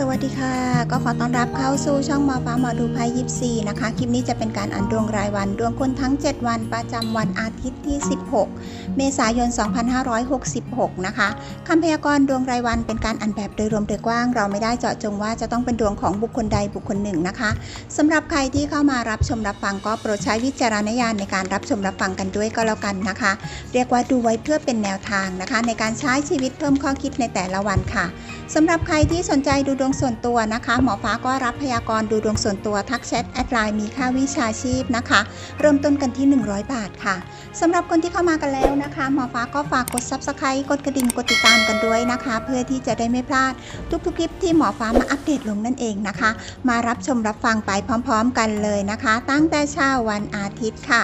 สวัสดีค่ะ ก็ขอต้อนรับเข้าสู่ช่องหมอฟ้าหมอดูภัยยิปซีนะคะ คลิปนี้จะเป็นการอ่านดวงรายวันดวงคนทั้ง 7 วันประจำวันอาทิตย์ที่ 16 เมษายน 2566 นะคะคำพยากรณ์ดวงรายวันเป็นการอ่านแบบโดยรวมโดยกว้าง เราไม่ได้เจาะจงว่าจะต้องเป็นดวงของบุคคลใดบุคคลหนึ่งนะคะสำหรับใครที่เข้ามารับชมรับฟังก็โปรดใช้วิจารณญาณในการรับชมรับฟังกันด้วยก็แล้วกันนะคะ เรียกว่าดูไว้เพื่อเป็นแนวทางนะคะ ในการใช้ชีวิตเพิ่มข้อคิดในแต่ละวันค่ะสำหรับใครที่สนใจดูดวงงส่วนตัวนะคะ หมอฟ้าก็รับพยากรณ์ดูดวงส่วนตัวทักแชทแอดไลน์มีค่าวิชาชีพนะคะ เริ่มต้นกันที่ 100 บาทค่ะสำหรับคนที่เข้ามากันแล้วนะคะ หมอฟ้าก็ฝากกด Subscribe กดกระดิ่งกดติดตามกันด้วยนะคะ เพื่อที่จะได้ไม่พลาดทุกๆคลิปที่หมอฟ้ามาอัปเดตลงนั่นเองนะคะ มารับชมรับฟังไปพร้อม ๆ กันเลยนะคะ ตั้งแต่เช้าวันอาทิตย์ค่ะ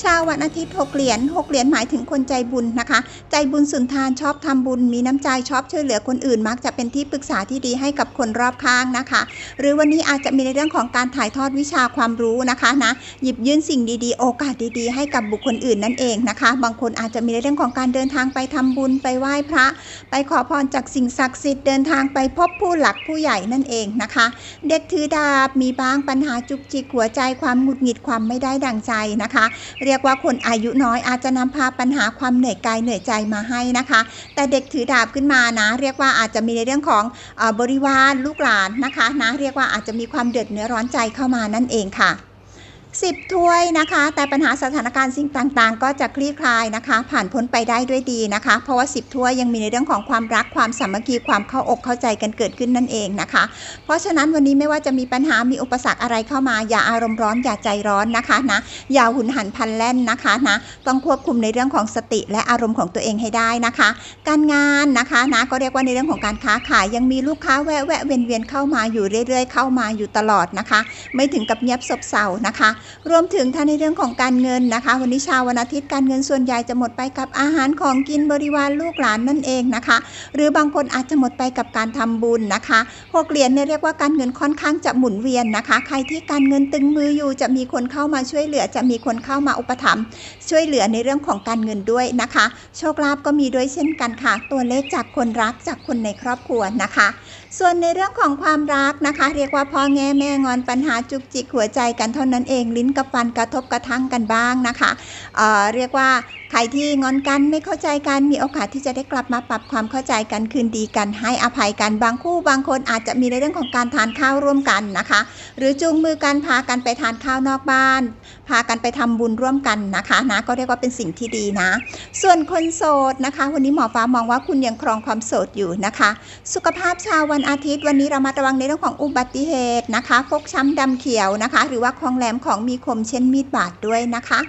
เช้าวันอาทิตย์ 6 เหรียญ 6 เหรียญหมายถึงคนใจบุญนะคะ ใจบุญสุนทานชอบทำบุญ มีน้ำใจชอบช่วยเหลือคนอื่น มักจะเป็นที่ปรึกษาที่ดีให้กับคนรอบข้างนะคะ หรือวันนี้อาจจะมีในเรื่องของการถ่ายทอดวิชาความรู้นะคะนะ หยิบยื่นสิ่งดีๆ โอกาสดีๆ ให้กับบุคคลอื่นนั่นเองนะคะ บางคนอาจจะมีในเรื่องของการเดินทางไปทำบุญไปไหว้พระ ไปขอพรจากสิ่งศักดิ์สิทธิ์เดินทางไปพบผู้หลักผู้ใหญ่นั่นเองนะคะ เด็กถือดาบมีบ้างปัญหาจุกจิกหัวใจความหงุดหงิดความไม่ได้ดังใจนะคะเรียกว่าคนอายุน้อยอาจจะนำพาปัญหาความเหนื่อยกายเหนื่อยใจมาให้นะคะ แต่เด็กถือดาบขึ้นมานะ เรียกว่าอาจจะมีในเรื่องของอบริวารลูกหลานนะคะนะเรียกว่าอาจจะมีความเดือดเนื้อร้อนใจเข้ามานั่นเองค่ะ 10 ถ้วยนะคะ แต่ปัญหาสถานการณ์สิ่งต่างๆ ก็จะคลี่คลายนะคะ ผ่านพ้นไปได้ด้วยดีนะคะ เพราะว่า 10 ถ้วยยังมีในเรื่องของความรักความสามัคคีความเข้าอกเข้าใจกันเกิดขึ้นนั่นเองนะคะ เพราะฉะนั้นวันนี้ไม่ว่าจะมีปัญหามีอุปสรรคอะไรเข้ามา อย่าอารมณ์ร้อนอย่าใจร้อนนะคะนะอย่าหุนหันพลันแล่นนะคะนะต้องควบคุมในเรื่องของสติและอารมณ์ของตัวเองให้ได้นะคะ การงานนะคะนะก็เรียกว่าในเรื่องของการค้าขายยังมีลูกค้าแวะแวะเวียนเวียนเข้ามาอยู่เรื่อย ๆ เข้ามาอยู่ตลอดนะคะ ไม่ถึงกับเงียบซบเซานะคะรวมถึงถ้านในเรื่องของการเงินนะคะ วันนี้ชาววันอาทิตย์การเงินส่วนใหญ่จะหมดไปกับอาหารของกินบริวารลูกหลานนั่นเองนะคะ หรือบางคนอาจจะหมดไปกับการทำบุญนะคะหกเหรียญเนี่ยเรียกว่าการเงินค่อนข้างจะหมุนเวียนนะคะ ใครที่การเงินตึงมืออยู่จะมีคนเข้ามาช่วยเหลือ จะมีคนเข้ามาอุปถัมภ์ช่วยเหลือในเรื่องของการเงินด้วยนะคะ โชคลาภก็มีด้วยเช่นกันค่ะ ตัวเลขจากคนรักจากคนในครอบครัวนะคะ ส่วนในเรื่องของความรักนะคะ เรียกว่าพ่อแง่แม่งอนปัญหาจุกจิกหัวใจกันเท่านั้นเอง ลิ้นกับฟันกระทบกระทั่งกันบ้างนะคะเเรียกว่า ใครที่งอนกันไม่เข้าใจกันมีโอกาสที่จะได้กลับมาปรับความเข้าใจกันคืนดีกันให้อภัยกันบางคู่บางคนอาจจะมีในเรื่องของการทานข้าวร่วมกันนะคะ หรือจูงมือกันพากันไปทานข้าวนอกบ้าน พากันไปทำบุญร่วมกันนะคะนะก็เรียกว่าเป็นสิ่งที่ดีนะ ส่วนคนโสดนะคะ วันนี้หมอฟ้ามองว่าคุณยังครองความโสดอยู่นะคะ สุขภาพชาววันอาทิตย์ วันนี้เรามาระวังในเรื่องของอุบัติเหตุนะคะฟกช้ำดำเขียวนะคะ หรือว่าของแหลมของมีคมเช่นมีดบาดด้วยนะคะ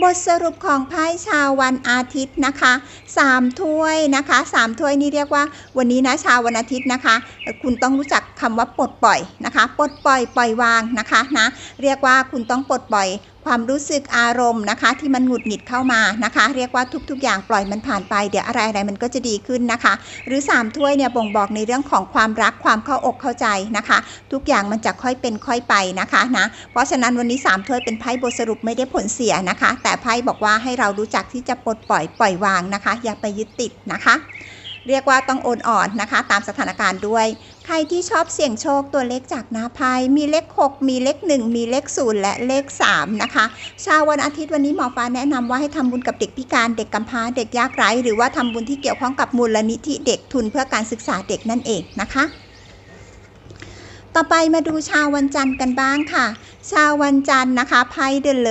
บทสรุปของไพ่ชาววันอาทิตย์นะคะ 3 ถ้วยนะคะ 3 ถ้วยนี่เรียกว่า วันนี้นะชาววันอาทิตย์นะคะ คุณต้องรู้จักคำว่าปลดปล่อยนะคะ ปลดปล่อยปล่อยวางนะคะนะ เรียกว่าคุณต้องปลดปล่อย ความรู้สึกอารมณ์นะคะ ที่มันหงุดหงิดเข้ามานะคะ เรียกว่าทุก ๆ อย่างปล่อยมันผ่านไปเดี๋ยวอะไรอะไรมันก็จะดีขึ้นนะคะ หรือ 3 ถ้วยเนี่ยบ่งบอกในเรื่องของความรักความเข้าอกเข้าใจนะคะ ทุกอย่างมันจะค่อยเป็นค่อยไปนะคะนะเพราะฉะนั้นวันนี้ 3 ถ้วยเป็นไพ่บทสรุปไม่ได้ผลเสียนะคะ แต่ไพ่บอกว่าให้เรารู้จักที่จะปลดปล่อยปล่อยวางนะคะ อย่าไปยึดติดนะคะ เรียกว่าต้องโอนอ่อนนะคะ ตามสถานการณ์ด้วย ใครที่ชอบเสี่ยงโชคตัวเลขจากหน้าไพ่มีเลข 6 มีเลข 1 มีเลข 0 และเลข 3 นะคะชาววันอาทิตย์วันนี้หมอฟ้าแนะนำว่าให้ทำบุญกับเด็กพิการเด็กกำพร้าเด็กยากไร้ หรือว่าทำบุญที่เกี่ยวข้องกับมูลนิธิเด็กทุนเพื่อการศึกษาเด็กนั่นเองนะคะต่อไปมาดูชาววันจันทร์กันบ้างค่ะ ชาววันจันทร์นะคะไพ่เดล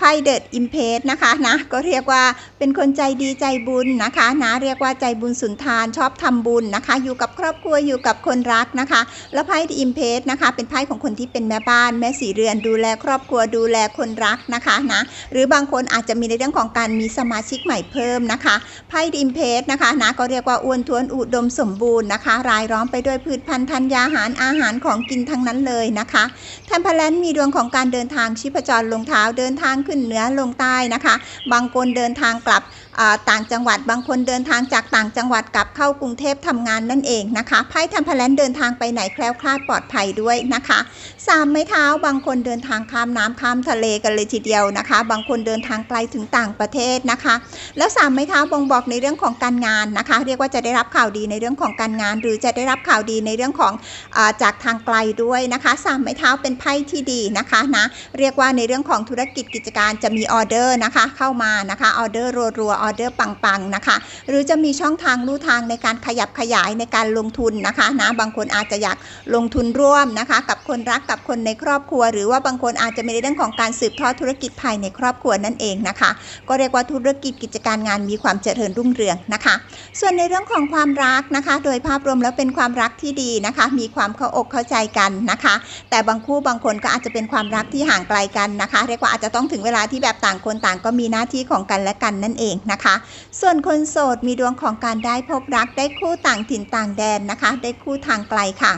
ไพ่เดดอิมเพสนะคะนะก็เรียกว่าเป็นคนใจดีใจบุญนะคะนะเรียกว่าใจบุญสุนทานชอบทำบุญนะคะ อยู่กับครอบครัวอยู่กับคนรักนะคะ แล้วไพ่อิมเพสนะคะ เป็นไพ่ของคนที่เป็นแม่บ้านแม่สีเรือนดูแลครอบครัวดูแลคนรักนะคะนะหรือบางคนอาจจะมีในเรื่องของการมีสมาชิกใหม่เพิ่มนะคะไพ่อิมเพสนะคะนะก็เรียกว่าอ้วนท้วนอุดมสมบูรณ์นะคะ รายล้อมไปด้วยพืชพันธุ์ธัญญาหารอาหารของกินทั้งนั้นเลยนะคะแทมเพลนมีดวงของการเดินทางชีพจรลงเท้าเดินทางขึ้นเหนือลงใต้นะคะ บางคนเดินทางกลับ ต่างจังหวัดบางคนเดินทางจากต่างจังหวัดกลับเข้ากรุงเทพทำงานนั่นเองนะคะไพ่ทำพลันเดินทางไปไหนแคล้วคลาดปลอดภัยด้วยนะคะสามไม้เท้าบางคนเดินทางข้ามน้ำข้ามทะเลกันเลยทีเดียวนะคะ บางคนเดินทางไกลถึงต่างประเทศนะคะ แล้วสามไม้เท้าบ่งบอกในเรื่องของการงานนะคะ เรียกว่าจะได้รับข่าวดีในเรื่องของการงาน หรือจะได้รับข่าวดีในเรื่องของอาจากทางไกลด้วยนะคะสามไม้เท้าเป็นไพ่ที่ดีนะคะนะเรียกว่าในเรื่องของธุรกิจกิจการจะมีออเดอร์นะคะ เข้ามานะคะออเดอร์รัวๆเดอร์ปังๆนะคะ หรือจะมีช่องทางลู่ทางในการขยับขยายในการลงทุนนะคะนะบางคนอาจจะอยากลงทุนร่วมนะคะ กับคนรักกับคนในครอบครัว หรือว่าบางคนอาจจะมีในเรื่องของการสืบทอดธุรกิจภายในครอบครัวนั่นเองนะคะ ก็เรียกว่าธุรกิจกิจการงานมีความเจริญรุ่งเรืองนะคะ ส่วนในเรื่องของความรักนะคะ โดยภาพรวมแล้วเป็นความรักที่ดีนะคะ มีความเข้าอกเข้าใจกันนะคะ แต่บางคู่บางคนก็อาจจะเป็นความรักที่ห่างไกลกันนะคะ เรียกว่าอาจจะต้องถึงเวลาที่แบบต่างคนต่างก็มีหน้าที่ของกันและกันนั่นเองนะคะส่วนคนโสดมีดวงของการได้พบรักได้คู่ต่างถิ่นต่างแดนนะคะ ได้คู่ทางไกลค่ะ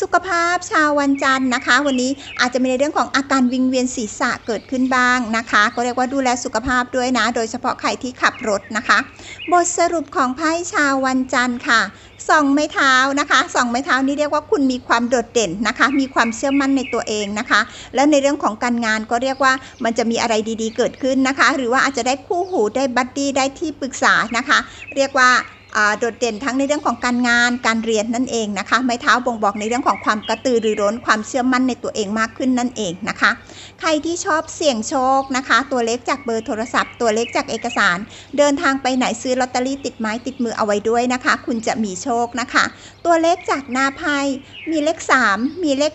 สุขภาพชาววันจันทร์นะคะ วันนี้อาจจะมีในเรื่องของอาการวิงเวียนศีรษะเกิดขึ้นบ้างนะคะ ก็เรียกว่าดูแลสุขภาพด้วยนะ โดยเฉพาะใครที่ขับรถนะคะ บทสรุปของไพ่ชาววันจันทร์ค่ะ สองไม้เท้านะคะสองไม้เท้านี้เรียกว่าคุณมีความโดดเด่นนะคะ มีความเชื่อมั่นในตัวเองนะคะ แล้วในเรื่องของการงานก็เรียกว่ามันจะมีอะไรดีๆเกิดขึ้นนะคะ หรือว่าอาจจะได้คู่หูได้บัดดี้ได้ที่ปรึกษานะคะ เรียกว่า โดดเด่นทั้งในเรื่องของการงานการเรียนนั่นเองนะคะ ไม้เท้าบ่งบอกในเรื่องของความกระตือรือร้นความเชื่อมั่นในตัวเองมากขึ้นนั่นเองนะคะ ใครที่ชอบเสี่ยงโชคนะคะ ตัวเลขจากเบอร์โทรศัพท์ ตัวเลขจากเอกสาร เดินทางไปไหนซื้อลอตเตอรี่ติดไม้ติดมือเอาไว้ด้วยนะคะ คุณจะมีโชคนะคะ ตัวเลขจากหน้าไพ่มีเลข 3 มีเลข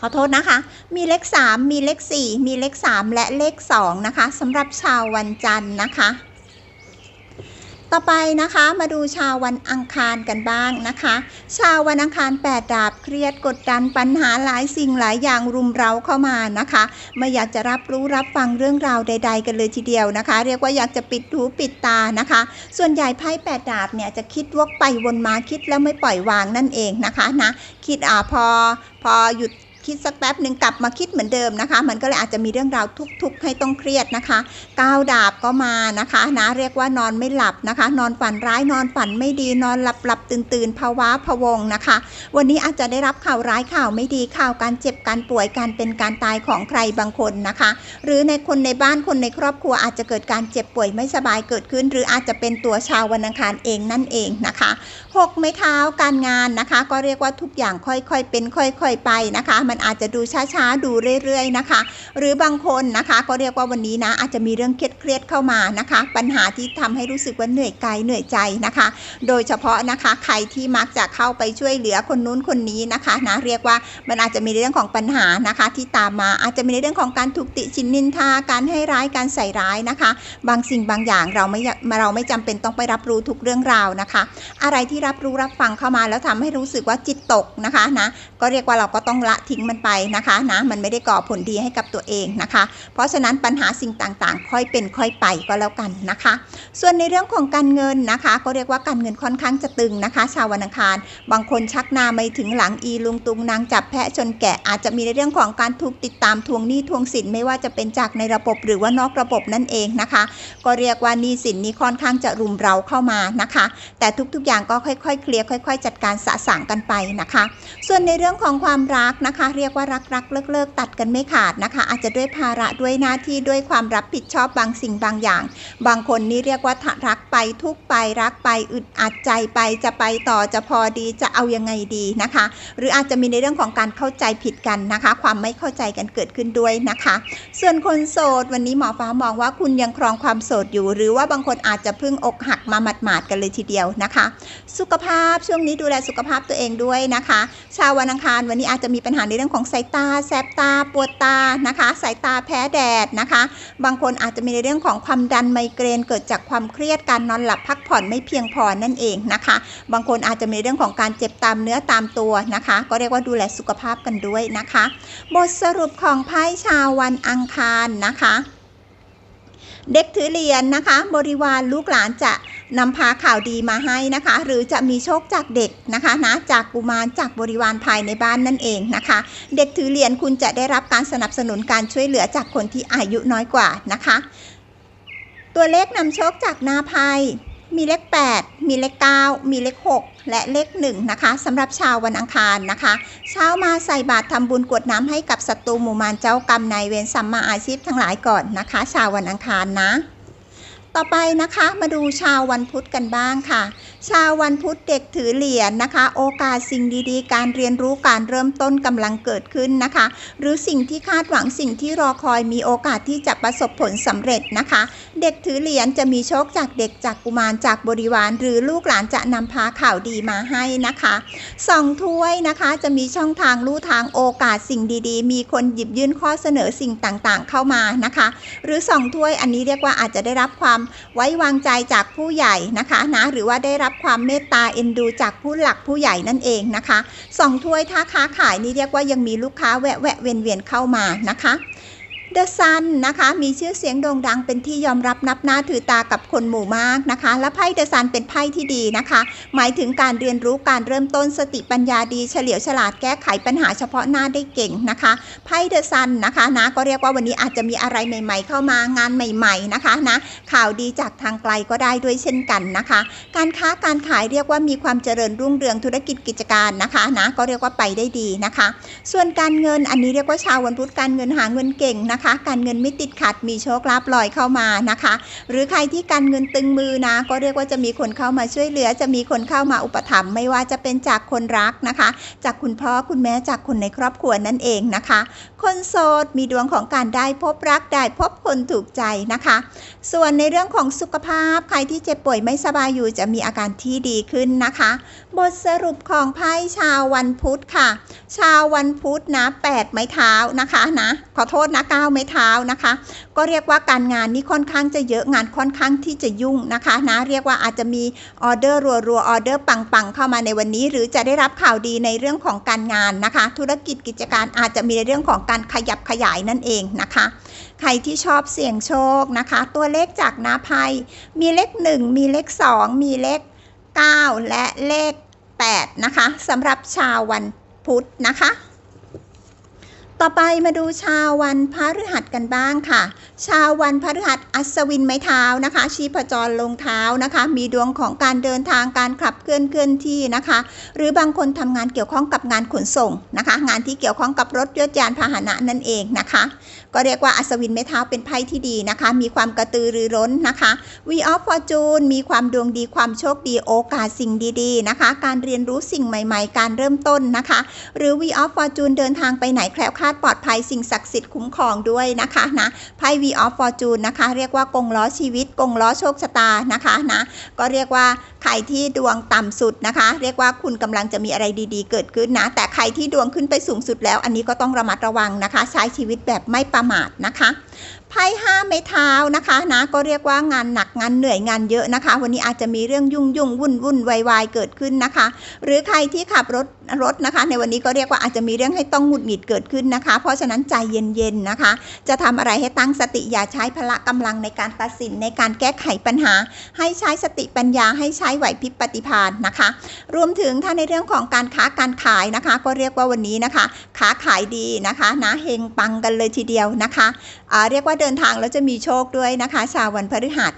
ขอโทษนะคะ มีเลข 3 มีเลข 4 มีเลข 3 และเลข 2 นะคะสำหรับชาววันจันทร์นะคะ ต่อไปนะคะมาดูชาววันอังคารกันบ้างนะคะ ชาววันอังคารแปดดาบเครียดกดดันปัญหาหลายสิ่งหลายอย่างรุมเร้าเข้ามานะคะ ไม่อยากจะรับรู้รับฟังเรื่องราวใด ๆ กันเลยทีเดียวนะคะ เรียกว่าอยากจะปิดหูปิดตานะคะ ส่วนใหญ่ไพ่แปดดาบเนี่ยจะคิดวกไปวนมาคิดแล้วไม่ปล่อยวางนั่นเองนะคะนะคิดอ่าพอพอหยุด คิดสักแป๊บหนึ่งกลับมาคิดเหมือนเดิมนะคะ มันก็เลยอาจจะมีเรื่องราวทุก ๆ ให้ต้องเครียดนะคะก้าวดาบก็มานะคะนะเรียกว่านอนไม่หลับนะคะ นอนฝันร้ายนอนฝันไม่ดีนอนหลับหลับตื่นตื่นภาวะพวงนะคะ วันนี้อาจจะได้รับข่าวร้ายข่าวไม่ดีข่าวการเจ็บการป่วยการเป็นการตายของใครบางคนนะคะ หรือในคนในบ้านคนในครอบครัวอาจจะเกิดการเจ็บป่วยไม่สบายเกิดขึ้น หรืออาจจะเป็นตัวชาววันอังคารเองนั่นเองนะคะหกไม้เท้าการงานนะคะ ก็เรียกว่าทุกอย่างค่อยๆเป็นค่อย ๆไปนะคะมันอาจจะดูช้าๆ ดูเรื่อยๆนะคะ หรือบางคนนะคะก็เรียกว่าวันนี้นะอาจจะมีเรื่องเครียดๆเข้ามานะคะ ปัญหาที่ทำให้รู้สึกว่าเหนื่อยกายเหนื่อยใจนะคะ โดยเฉพาะนะคะใครที่มักจะเข้าไปช่วยเหลือคนนู้นคนนี้นะคะนะเรียกว่ามันอาจจะมีเรื่องของปัญหานะคะ ที่ตามมาอาจจะมีเรื่องของการถูกติชินนินทาการให้ร้ายการใส่ร้ายนะคะ บางสิ่งบางอย่างเราไม่เราไม่จำเป็นต้องไปรับรู้ทุกเรื่องราวนะคะ อะไรที่รับรู้รับฟังเข้ามาแล้วทำให้รู้สึกว่าจิตตกนะคะนะก็เรียกว่าเราก็ต้องละทิ้งมันไปนะคะนะมันไม่ได้ก่อผลดีให้กับตัวเองนะคะ เพราะฉะนั้นปัญหาสิ่งต่างๆ ค่อยเป็นค่อยไปก็แล้วกันนะคะ ส่วนในเรื่องของการเงินนะคะ ก็เรียกว่าการเงินค่อนข้างจะตึงนะคะ ชาววันอังคาร บางคนชักหน้าไม่ถึงหลังอีลุงตุงนางจับแพะจนแก่อาจจะมีในเรื่องของการถูกติดตามทวงหนี้ทวงสินไม่ว่าจะเป็นจากในระบบหรือว่านอกระบบนั่นเองนะคะ ก็เรียกว่าหนี้สินนี้ค่อนข้างจะรุมเร้าเข้ามานะคะ แต่ทุกๆอย่างก็ค่อยๆเคลียร์ค่อย ๆ จัดการสะสางกันไปนะคะ ส่วนในเรื่องของความรักนะคะเรียกว่ารักรักเลิกเลิกตัดกันไม่ขาดนะคะ อาจจะด้วยภาระด้วยหน้าที่ด้วยความรับผิดชอบบางสิ่งบางอย่าง บางคนนี่เรียกว่ารักไปทุกไปรักไปอึดอัดใจไปจะไปต่อจะพอดีจะเอายังไงดีนะคะ หรืออาจจะมีในเรื่องของการเข้าใจผิดกันนะคะ ความไม่เข้าใจกันเกิดขึ้นด้วยนะคะ ส่วนคนโสดวันนี้หมอฟ้ามองว่าคุณยังครองความโสดอยู่ หรือว่าบางคนอาจจะเพิ่งอกหักมาหมาดๆกันเลยทีเดียวนะคะ สุขภาพช่วงนี้ดูแลสุขภาพตัวเองด้วยนะคะ ชาววันอังคารวันนี้อาจจะมีปัญหาในรื่องของสายตา แสบตา ปวดตานะคะ สายตาแพ้แดดนะคะ บางคนอาจจะมีในเรื่องของความดันไมเกรน เกิดจากความเครียดการนอนหลับพักผ่อนไม่เพียงพอนั่นเองนะคะ บางคนอาจจะมีเรื่องของการเจ็บตามเนื้อตามตัวนะคะ ก็เรียกว่าดูแลสุขภาพกันด้วยนะคะ บทสรุปของไพ่ชาววันอังคารนะคะ เด็กถือเหรียญนะคะ บริวารลูกหลานจะ นำพาข่าวดีมาให้นะคะ หรือจะมีโชคจากเด็กนะคะนะจากกุมารจากบริวารภายในบ้านนั่นเองนะคะ เด็กถือเหรียญคุณจะได้รับการสนับสนุนการช่วยเหลือจากคนที่อายุน้อยกว่านะคะ ตัวเลขนำโชคจากหน้าไพ่มีเลข 8 มีเลข 9 มีเลข 6 และเลข 1 นะคะสำหรับชาววันอังคารนะคะ เช้ามาใส่บาตรทำบุญกวดน้ำให้กับศัตรูหมู่มารเจ้ากรรมนายเวรสัมมาอาชีพทั้งหลายก่อนนะคะ ชาววันอังคารนะ ต่อไปนะคะ มาดูชาววันพุธกันบ้างค่ะ ชาววันพุธเด็กถือเหรียญนะคะ โอกาสสิ่งดีๆ การเรียนรู้การเริ่มต้นกำลังเกิดขึ้นนะคะ หรือสิ่งที่คาดหวังสิ่งที่รอคอยมีโอกาสที่จะประสบผลสำเร็จนะคะ เด็กถือเหรียญจะมีโชคจากเด็กจากกุมารจากบริวาร หรือลูกหลานจะนำพาข่าวดีมาให้นะคะสองถ้วยนะคะจะมีช่องทางลู่ทางโอกาสสิ่งดีๆ มีคนหยิบยื่นข้อเสนอสิ่งต่างๆ เข้ามานะคะ หรือสองถ้วยอันนี้เรียกว่าอาจจะได้รับความไว้วางใจจากผู้ใหญ่นะคะนะหรือว่าได้รับความเมตตาเอ็นดูจากผู้หลักผู้ใหญ่นั่นเองนะคะสองถ้วยถ้าค้าขายนี่เรียกว่ายังมีลูกค้าแวะแวะเวียนเวียนเข้ามานะคะ เดอะซันนะคะมีชื่อเสียงโด่งดังเป็นที่ยอมรับนับหน้าถือตากับคนหมู่มากนะคะ และไพ่เดอะซันเป็นไพ่ที่ดีนะคะ หมายถึงการเรียนรู้การเริ่มต้นสติปัญญาดีเฉลียวฉลาดแก้ไขปัญหาเฉพาะหน้าได้เก่งนะคะไพ่เดอะซันนะคะนะก็เรียกว่าวันนี้อาจจะมีอะไรใหม่ ๆ เข้ามางานใหม่ ๆนะคะนะข่าวดีจากทางไกลก็ได้ด้วยเช่นกันนะคะ การค้าการขายเรียกว่ามีความเจริญรุ่งเรืองธุรกิจกิจการนะคะนะก็เรียกว่าไปได้ดีนะคะ ส่วนการเงินอันนี้เรียกว่าชาววันพุธการเงินหาเงินเก่งนะคะการเงินไม่ติดขัดมีโชคลาภลอยเข้ามานะคะ หรือใครที่การเงินตึงมือนะ ก็เรียกว่าจะมีคนเข้ามาช่วยเหลือ จะมีคนเข้ามาอุปถัมภ์ไม่ว่าจะเป็นจากคนรักนะคะ จากคุณพ่อคุณแม่จากคนในครอบครัวนั่นเองนะคะ คนโสดมีดวงของการได้พบรักได้พบคนถูกใจนะคะส่วนในเรื่องของสุขภาพ ใครที่เจ็บป่วยไม่สบายอยู่จะมีอาการที่ดีขึ้นนะคะ บทสรุปของไพ่ชาววันพุธค่ะ ชาววันพุธนะ8ไม้เท้านะคะนะขอโทษนะ9ไม้เท้านะคะ ก็เรียกว่าการงานนี่ค่อนข้างจะเยอะงานค่อนข้างที่จะยุ่งนะคะนะเรียกว่าอาจจะมีออเดอร์รัวๆออเดอร์ปังๆ เข้ามาในวันนี้ หรือจะได้รับข่าวดีในเรื่องของการงานนะคะ ธุรกิจกิจการอาจจะมีในเรื่องของการขยับขยายนั่นเองนะคะ ใครที่ชอบเสี่ยงโชคนะคะ ตัวเลขจากนาไพ่มีเลข 1 มีเลข 2 มีเลข 9 และเลข 8 นะคะสำหรับชาววันพุธนะคะต่อไปมาดูชาววันพฤหัสกันบ้างค่ะ ชาววันพฤหัสอัศวินไม้เท้านะคะ ชีพจรลงเท้านะคะ มีดวงของการเดินทางการขับเคลื่อนเคลื่อนที่นะคะ หรือบางคนทำงานเกี่ยวข้องกับงานขนส่งนะคะ งานที่เกี่ยวข้องกับรถยนต์ยานพาหนะนั่นเองนะคะ ก็เรียกว่าอัศวินไม้เท้าเป็นไพ่ที่ดีนะคะ มีความกระตือรือร้นนะคะ We of Fortune มีความดวงดีความโชคดีโอกาสสิ่งดีๆนะคะ การเรียนรู้สิ่งใหม่ๆ การเริ่มต้นนะคะ หรือ We of Fortune เดินทางไปไหนแคล้วคลาดปลอดภัยสิ่งศักดิ์สิทธิ์คุ้มครองด้วยนะคะนะไพ่ We of Fortune นะคะเรียกว่ากงล้อชีวิตกงล้อโชคชะตานะคะนะก็เรียกว่าใครที่ดวงต่ำสุดนะคะ เรียกว่าคุณกำลังจะมีอะไรดีๆ เกิดขึ้นนะ แต่ใครที่ดวงขึ้นไปสูงสุดแล้ว อันนี้ก็ต้องระมัดระวังนะคะ ใช้ชีวิตแบบไม่ประมาทนะคะ ไพ่ห้าไม้เท้านะคะนะก็เรียกว่างานหนักงานเหนื่อยงานเยอะนะคะ วันนี้อาจจะมีเรื่องยุ่งยุ่งวุ่นวุ่นวายวายเกิดขึ้นนะคะ หรือใครที่ขับรถรถนะคะ ในวันนี้ก็เรียกว่าอาจจะมีเรื่องให้ต้องหงุดหงิดเกิดขึ้นนะคะ เพราะฉะนั้นใจเย็นๆนะคะ จะทำอะไรให้ตั้งสติอย่าใช้พละกำลังในการตัดสินในการแก้ไขปัญหา ให้ใช้สติปัญญาให้ใช้ไหวพริบปฏิภาณนะคะ รวมถึงถ้าในเรื่องของการค้าการขายนะคะ ก็เรียกว่าวันนี้นะคะค้าขายดีนะคะนะเฮงปังกันเลยทีเดียวนะคะเรียกว่าเดินทางแล้วจะมีโชคด้วยนะคะ ชาววันพฤหัส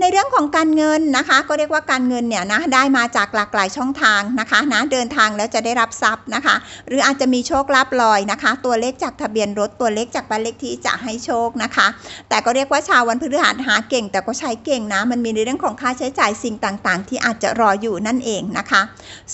ในเรื่องของการเงินนะคะ ก็เรียกว่าการเงินเนี่ยนะได้มาจากหลากหลายช่องทางนะคะนะเดินทางแล้วจะได้รับทรัพย์นะคะ หรืออาจจะมีโชคลาภลอยนะคะ ตัวเลขจากทะเบียนรถตัวเลขจากบ้านเลขที่จะให้โชคนะคะ แต่ก็เรียกว่าชาววันพฤหัสหาเก่ง แต่ก็ใช้เก่งนะ มันมีในเรื่องของค่าใช้จ่ายสิ่งต่างๆ ที่อาจจะรออยู่นั่นเองนะคะ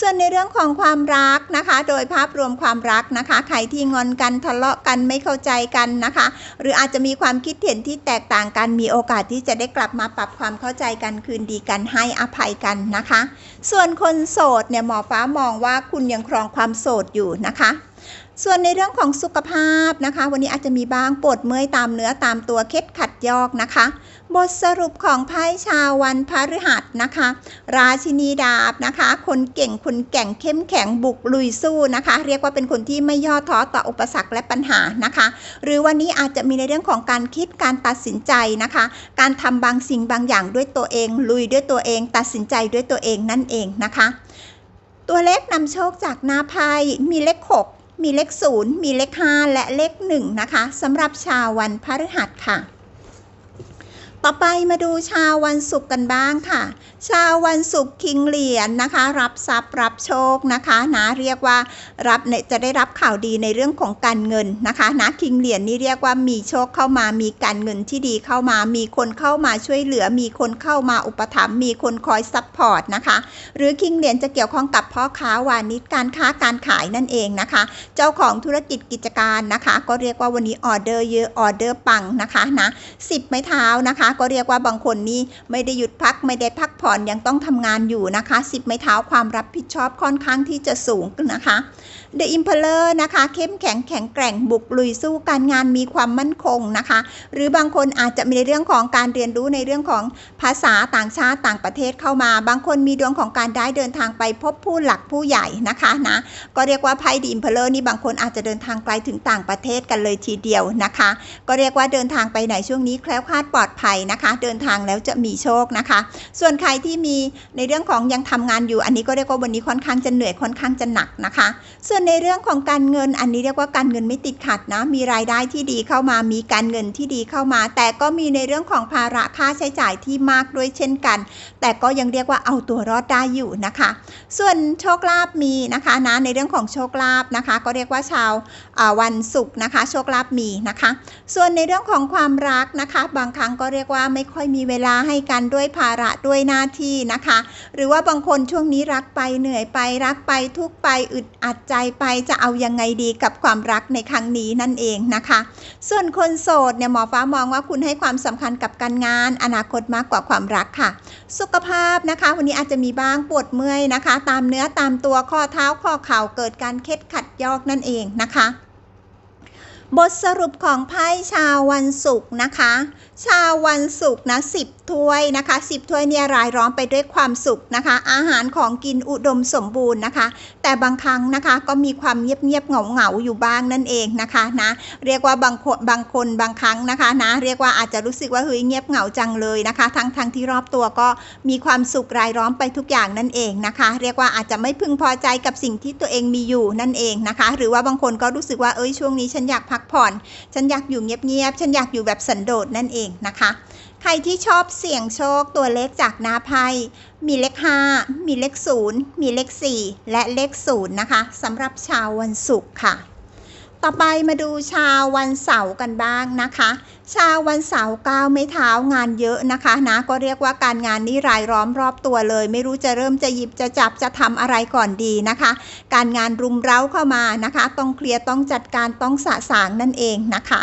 ส่วนในเรื่องของความรักนะคะ โดยภาพรวมความรักนะคะ ใครที่งอนกันทะเลาะกันไม่เข้าใจกันนะคะ หรืออาจจะมีความคิดเห็นที่แตกต่างกันมีโอกาสที่จะได้กลับมาปรับความเข้าใจกันคืนดีกันให้อภัยกันนะคะ ส่วนคนโสดเนี่ยหมอฟ้ามองว่าคุณยังครองความโสดอยู่นะคะ ส่วนในเรื่องของสุขภาพนะคะ วันนี้อาจจะมีบ้างปวดเมื่อยตามเนื้อตามตัวเคล็ดขัดยอกนะคะ บทสรุปของไพ่ชาววันพฤหัสนะคะ ราชินีดาบนะคะ คนเก่งคนแก่งเข้มแข็งบุกลุยสู้นะคะ เรียกว่าเป็นคนที่ไม่ย่อท้อต่ออุปสรรคและปัญหานะคะ หรือวันนี้อาจจะมีในเรื่องของการคิดการตัดสินใจนะคะ การทำบางสิ่งบางอย่างด้วยตัวเอง ลุยด้วยตัวเอง ตัดสินใจด้วยตัวเองนั่นเองนะคะ ตัวเลขนำโชคจากหน้าไพ่มีเลข6 มีเลข 0 มีเลข 5 และเลข 1 นะคะสำหรับชาววันพฤหัสค่ะ ต่อไปมาดูชาววันศุกร์กันบ้างค่ะ ชาววันศุกร์คิงเหรียญนะคะ รับทรัพย์รับโชคนะคะนะเรียกว่ารับจะได้รับข่าวดีในเรื่องของการเงินนะคะนะคิงเหรียญนี่เรียกว่ามีโชคเข้ามามีการเงินที่ดีเข้ามา มีคนเข้ามาช่วยเหลือ มีคนเข้ามาอุปถัมภ์มีคนคอยซัพพอร์ตนะคะหรือคิงเหรียญจะเกี่ยวข้องกับพ่อค้าวานิชการค้าการขายนั่นเองนะคะ เจ้าของธุรกิจกิจการนะคะ ก็เรียกว่าวันนี้ออเดอร์เยอะออเดอร์ปังนะคะนะสิบไม้เท้านะคะ ก็เรียกว่าบางคนนี่ไม่ได้หยุดพักไม่ได้พักผ่อนยังต้องทำงานอยู่นะคะสิบไม้เท้าความรับผิดชอบค่อนข้างที่จะสูงนะคะ The Impeller นะคะ เข้มแข็งแข็งแกร่งบุกลุยสู้การงานมีความมั่นคงนะคะ หรือบางคนอาจจะมีในเรื่องของการเรียนรู้ในเรื่องของภาษาต่างชาติต่างประเทศเข้ามา บางคนมีดวงของการได้เดินทางไปพบผู้หลักผู้ใหญ่นะคะนะก็เรียกว่าไพ่ดีอิมเพลเลอร์นี่บางคนอาจจะเดินทางไกลถึงต่างประเทศกันเลยทีเดียวนะคะ ก็เรียกว่าเดินทางไปไหนช่วงนี้แคล้วคลาดปลอดภัยนะคะ เดินทางแล้วจะมีโชคนะคะ ส่วนใครที่มีในเรื่องของยังทำงานอยู่ อันนี้ก็เรียกว่าวันนี้ค่อนข้างจะเหนื่อยค่อนข้างจะหนักนะคะ ส่วนในเรื่องของการเงินอันนี้เรียกว่าการเงินไม่ติดขัดนะ มีรายได้ที่ดีเข้ามามีการเงินที่ดีเข้ามา แต่ก็มีในเรื่องของภาระค่าใช้จ่ายที่มากด้วยเช่นกัน แต่ก็ยังเรียกว่าเอาตัวรอดได้อยู่นะคะ ส่วนโชคลาภมีนะคะนะในเรื่องของโชคลาภนะคะ ก็เรียกว่าชาววันศุกร์นะคะ โชคลาภมีนะคะ ส่วนในเรื่องของความรักนะคะ บางครั้งก็เรียกว่าไม่ค่อยมีเวลาให้กันด้วยภาระด้วยหน้าที่นะคะ หรือว่าบางคนช่วงนี้รักไปเหนื่อยไปรักไปทุกไปอึดอัดใจไปจะเอายังไงดีกับความรักในครั้งนี้นั่นเองนะคะ ส่วนคนโสดเนี่ยหมอฟ้ามองว่าคุณให้ความสำคัญกับการงาน อนาคตมากกว่าความรักค่ะ สุขภาพนะคะ วันนี้อาจจะมีบ้างปวดเมื่อยนะคะ ตามเนื้อตามตัวข้อเท้าข้อเข่าเกิดการเคล็ดขัดยอกนั่นเองนะคะบทสรุปของไพ่ชาววันศุกร์นะคะชาวันศุกร์นะสิบถ้วยนะคะสิบถ้วยเนี่ยรายล้อมไปด้วยความสุขนะคะ อาหารของกินอุดมสมบูรณ์นะคะ แต่บางครั้งนะคะก็มีความเงียบเงียบเหงาเหงาอยู่บ้างนั่นเองนะคะนะเรียกว่าบางคนบางคนบางครั้งนะคะนะเรียกว่าอาจจะรู้สึกว่าเฮ้ยเงียบเหงาจังเลยนะคะ ทั้งทั้งที่รอบตัวก็มีความสุขรายล้อมไปทุกอย่างนั่นเองนะคะ เรียกว่าอาจจะไม่พึงพอใจกับสิ่งที่ตัวเองมีอยู่นั่นเองนะคะ หรือว่าบางคนก็รู้สึกว่าเอ้ยช่วงนี้ฉันอยากพักผ่อน ฉันอยากอยู่เงียบๆฉันอยากอยู่แบบสันโดษนั่นเองนะคะ ใครที่ชอบเสี่ยงโชคตัวเลขจากหน้าไพ่มีเลข 5 มีเลข 0 มีเลข 4 และเลข 0 นะคะสำหรับชาววันศุกร์ค่ะ ต่อไปมาดูชาววันเสาร์กันบ้างนะคะ ชาววันเสาร์ก้าวไม่เท้างานเยอะนะคะนะก็เรียกว่าการงานนี้รายล้อมรอบตัวเลย ไม่รู้จะเริ่มจะหยิบจะจับจะทำอะไรก่อนดีนะคะ การงานรุมเร้าเข้ามานะคะ ต้องเคลียร์ต้องจัดการต้องสะสางนั่นเองนะคะ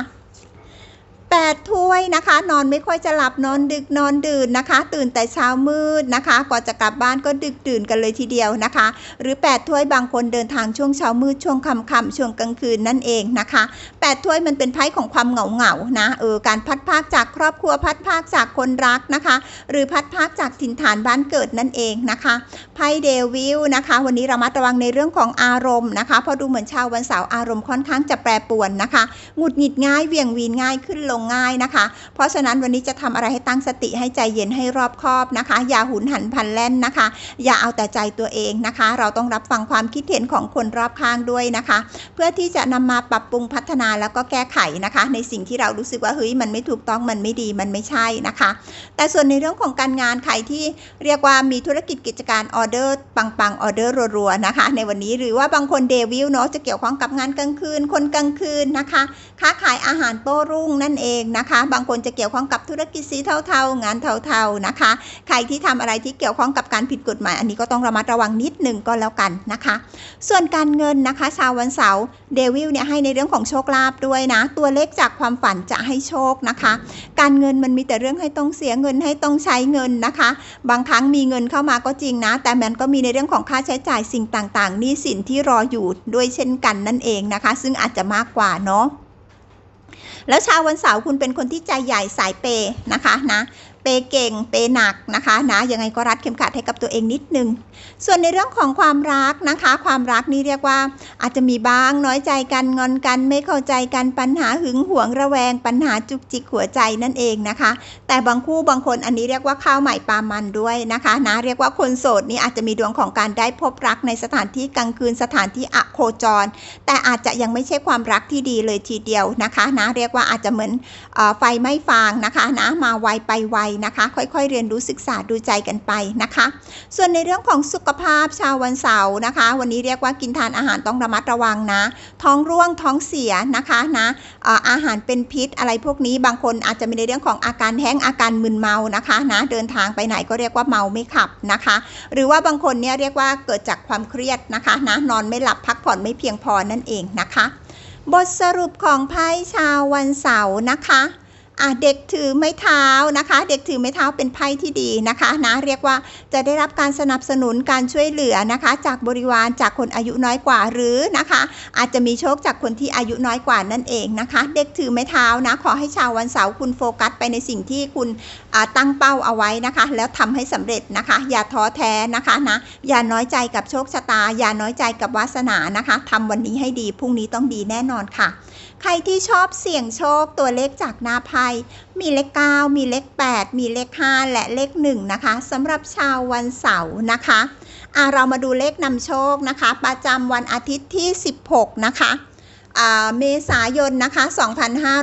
8 ถ้วยนะคะ นอนไม่ค่อยจะหลับนอนดึกนอนดื่นนะคะ ตื่นแต่เช้ามืดนะคะกว่าจะกลับบ้านก็ดึกดื่นกันเลยทีเดียวนะคะ หรือ 8 ถ้วยบางคนเดินทางช่วงเช้ามืดช่วงค่ำๆช่วงกลางคืนนั่นเองนะคะ 8 ถ้วยมันเป็นไพ่ของความเหงาเหงานะเออการพัดพากจากครอบครัวพัดพากจากคนรักนะคะ หรือพัดพากจากถิ่นฐานบ้านเกิดนั่นเองนะคะไพ่เดวิลนะคะ วันนี้ระมัดระวังในเรื่องของอารมณ์นะคะเพราะดูเหมือนชาววันเสาร์อารมณ์ค่อนข้างจะแปรปรวนนะคะหงุดหงิดง่ายเวี่ยงวีนง่ายขึ้นลงง่ายนะคะ เพราะฉะนั้นวันนี้จะทำอะไรให้ตั้งสติให้ใจเย็นให้รอบคอบนะคะ อย่าหุนหันพลันแล่นนะคะ อย่าเอาแต่ใจตัวเองนะคะ เราต้องรับฟังความคิดเห็นของคนรอบข้างด้วยนะคะ เพื่อที่จะนำมาปรับปรุงพัฒนาแล้วก็แก้ไขนะคะ ในสิ่งที่เรารู้สึกว่าเฮ้ยมันไม่ถูกต้องมันไม่ดีมันไม่ใช่นะคะ แต่ส่วนในเรื่องของการงานใครที่เรียกว่ามีธุรกิจกิจการออเดอร์ปังๆออเดอร์รัวๆนะคะ ในวันนี้หรือว่าบางคนเดวิลเนาะจะเกี่ยวข้องกับงานกลางคืนคนกลางคืนนะคะ ค้าขายอาหารโต้รุ่งนั่นเองนะคะ บางคนจะเกี่ยวข้องกับธุรกิจสีเทาๆ งานเทาๆนะคะ ใครที่ทำอะไรที่เกี่ยวข้องกับการผิดกฎหมาย อันนี้ก็ต้องระมัดระวังนิดหนึ่งก็แล้วกันนะคะ ส่วนการเงินนะคะ ชาววันเสาร์เดวิลเนี่ยให้ในเรื่องของโชคลาภด้วยนะ ตัวเลขจากความฝันจะให้โชคนะคะ การเงินมันมีแต่เรื่องให้ต้องเสียเงินให้ต้องใช้เงินนะคะ บางครั้งมีเงินเข้ามาก็จริงนะ แต่มันก็มีในเรื่องของค่าใช้จ่ายสิ่งต่างๆหนี้สินที่รออยู่ด้วยเช่นกันนั่นเองนะคะ ซึ่งอาจจะมากกว่าเนาะ แล้วชาววันเสาร์คุณเป็นคนที่ใจใหญ่สายเปย์นะคะนะ เปเก่งเปยหนักนะคะนะยังไงก็รัดเข็มขัดให้กับตัวเองนิดนึง ส่วนในเรื่องของความรักนะคะ ความรักนี่เรียกว่า อาจจะมีบ้างน้อยใจกันงอนกันไม่เข้าใจกันปัญหาหึงหวงระแวง ปัญหาจุกจิกหัวใจนั่นเองนะคะ แต่บางคู่บางคนอันนี้เรียกว่าข้าวใหม่ปลามันด้วยนะคะนะเรียกว่าคนโสดนี่อาจจะมีดวงของการได้พบรักในสถานที่กลางคืนสถานที่อะโคจร แต่อาจจะยังไม่ใช่ความรักที่ดีเลยทีเดียวนะคะนะเรียกว่าอาจจะเหมือนอไฟไม่ฟางนะคะนะมาไวไปไวนะคะ ค่อยๆ เรียนรู้ศึกษาดูใจกันไปนะคะ ส่วนในเรื่องของสุขภาพชาววันเสาร์นะคะ วันนี้เรียกว่ากินทานอาหารต้องระมัดระวังนะ ท้องร่วงท้องเสียนะคะนะอาหารเป็นพิษอะไรพวกนี้บางคนอาจจะมีในเรื่องของอาการแห้งอาการมึนเมานะคะนะเดินทางไปไหนก็เรียกว่าเมาไม่ขับนะคะ หรือว่าบางคนเนี่ยเรียกว่าเกิดจากความเครียดนะคะนะนอนไม่หลับพักผ่อนไม่เพียงพอนั่นเองนะคะ บทสรุปของไพ่ชาววันเสาร์นะคะ อะเด็กถือไม้เท้านะคะ เด็กถือไม้เท้าเป็นไพ่ที่ดีนะคะนะเรียกว่าจะได้รับการสนับสนุนการช่วยเหลือนะคะ จากบริวารจากคนอายุน้อยกว่าหรือนะคะ อาจจะมีโชคจากคนที่อายุน้อยกว่านั่นเองนะคะ เด็กถือไม้เท้านะ ขอให้ชาววันเสาร์คุณโฟกัสไปในสิ่งที่คุณตั้งเป้าเอาไว้นะคะ แล้วทำให้สำเร็จนะคะ อย่าท้อแท้นะคะนะอย่าน้อยใจกับโชคชะตา อย่าน้อยใจกับวาสนานะคะทำวันนี้ให้ดีพรุ่งนี้ต้องดีแน่นอนค่ะ ใครที่ชอบเสี่ยงโชคตัวเลขจากหน้าไพ่มีเลข 9 มีเลข 8 มีเลข 5 และเลข 1 นะคะสำหรับชาววันเสาร์นะคะอ่าเรามาดูเลขนำโชคนะคะ ประจำวันอาทิตย์ที่ 16 นะคะเมษายนนะคะ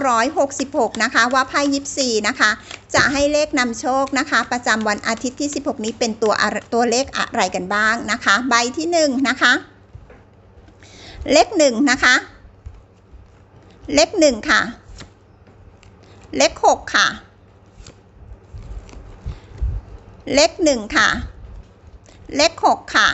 2566 นะคะ ว่าไพ่ยิปซีนะคะ จะให้เลขนำโชคนะคะ ประจำวันอาทิตย์ที่ 16 นี้เป็นตัวตัวเลขอะไรกันบ้างนะคะ ใบที่ 1 นะคะ เลข 1 นะคะ เลข1ค่ะ เลข6ค่ะ เลข1ค่ะ เลข6ค่ะ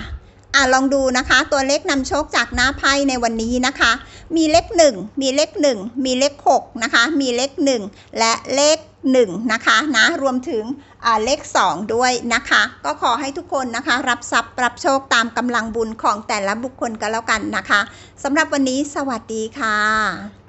อะลองดูนะคะตัวเลขนำโชคจากหน้าไพ่ในวันนี้นะคะ มีเลข 1 มีเลข 1 มีเลข6นะคะ มีเลข 1 และเลข1นะคะนะรวมถึงอ่าเลข 2 ด้วยนะคะ ก็ขอให้ทุกคนนะคะ รับทรัพย์รับโชคตามกำลังบุญของแต่ละบุคคลกันแล้วกันนะคะสำหรับวันนี้สวัสดีค่ะ